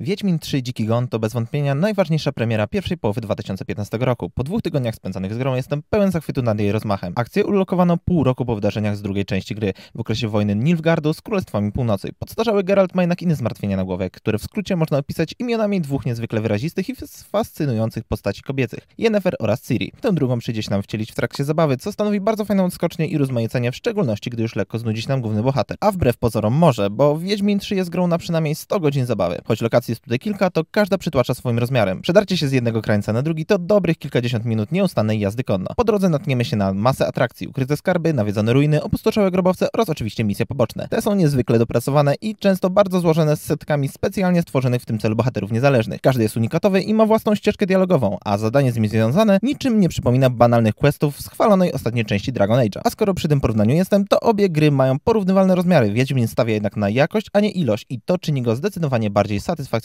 Wiedźmin 3 Dziki Gon to bez wątpienia najważniejsza premiera pierwszej połowy 2015 roku. Po dwóch tygodniach spędzonych z grą jestem pełen zachwytu nad jej rozmachem. Akcję ulokowano pół roku po wydarzeniach z drugiej części gry, w okresie wojny Nilfgaardu z Królestwami Północy. Podstarzały Geralt ma jednak inne zmartwienia na głowie, które w skrócie można opisać imionami dwóch niezwykle wyrazistych i fascynujących postaci kobiecych, Yennefer oraz Ciri. Tę drugą przyjdzie się nam wcielić w trakcie zabawy, co stanowi bardzo fajną odskocznię i rozmaicenie, w szczególności gdy już lekko znudzi nam główny bohater. A wbrew pozorom może, bo Wiedźmin 3 jest grą na przynajmniej 100 godzin zabawy. Choć lokacji jest tutaj kilka, to każda przytłacza swoim rozmiarem. Przedarcie się z jednego krańca na drugi to dobrych kilkadziesiąt minut nieustannej jazdy konno. Po drodze natkniemy się na masę atrakcji, ukryte skarby, nawiedzone ruiny, opustoszałe grobowce oraz oczywiście misje poboczne. Te są niezwykle dopracowane i często bardzo złożone z setkami specjalnie stworzonych w tym celu bohaterów niezależnych. Każdy jest unikatowy i ma własną ścieżkę dialogową, a zadanie z nim związane niczym nie przypomina banalnych questów z chwalonej ostatniej części Dragon Age'a. A skoro przy tym porównaniu jestem, to obie gry mają porównywalne rozmiary. Wiedźmin stawia jednak na jakość, a nie ilość i to czyni go zdecydowanie bardziej satysfakcjonującym.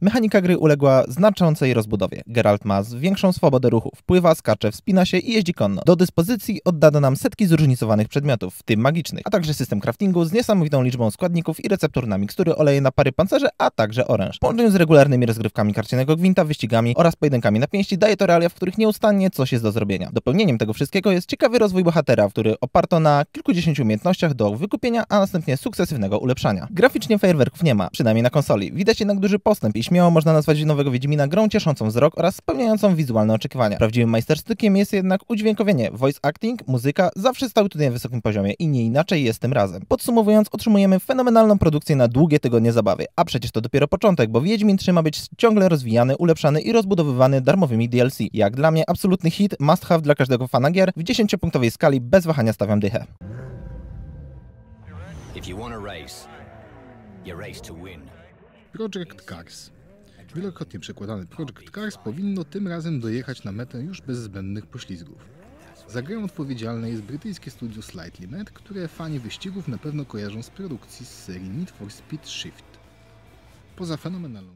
Mechanika gry uległa znaczącej rozbudowie. Geralt ma większą swobodę ruchu, wpływa, skacze, wspina się i jeździ konno. Do dyspozycji oddano nam setki zróżnicowanych przedmiotów, w tym magicznych, a także system craftingu z niesamowitą liczbą składników i receptur na mikstury, oleje na pary pancerze, a także oręż. W połączeniu z regularnymi rozgrywkami karcianego gwinta, wyścigami oraz pojedynkami na pięści daje to realia, w których nieustannie coś jest do zrobienia. Dopełnieniem tego wszystkiego jest ciekawy rozwój bohatera, który oparto na kilkudziesięciu umiejętnościach do wykupienia, a następnie sukcesywnego ulepszania. Graficznie fajerwerków nie ma, przynajmniej na konsoli. Widać jednak duży postęp i śmiało można nazwać nowego Wiedźmina grą cieszącą wzrok oraz spełniającą wizualne oczekiwania. Prawdziwym majstersztykiem jest jednak udźwiękowienie, voice acting, muzyka zawsze stały tutaj na wysokim poziomie i nie inaczej jest tym razem. Podsumowując, otrzymujemy fenomenalną produkcję na długie tygodnie zabawy, a przecież to dopiero początek, bo Wiedźmin 3 ma być ciągle rozwijany, ulepszany i rozbudowywany darmowymi DLC. Jak dla mnie absolutny hit, must have dla każdego fana gier, w 10-punktowej skali bez wahania stawiam dychę. If you want a race, you race to win. Project Cars. Wielokrotnie przekładany Project Cars powinno tym razem dojechać na metę już bez zbędnych poślizgów. Za grę odpowiedzialne jest brytyjskie studio Slightly Mad, które fani wyścigów na pewno kojarzą z produkcji z serii Need for Speed Shift. Poza fenomenalną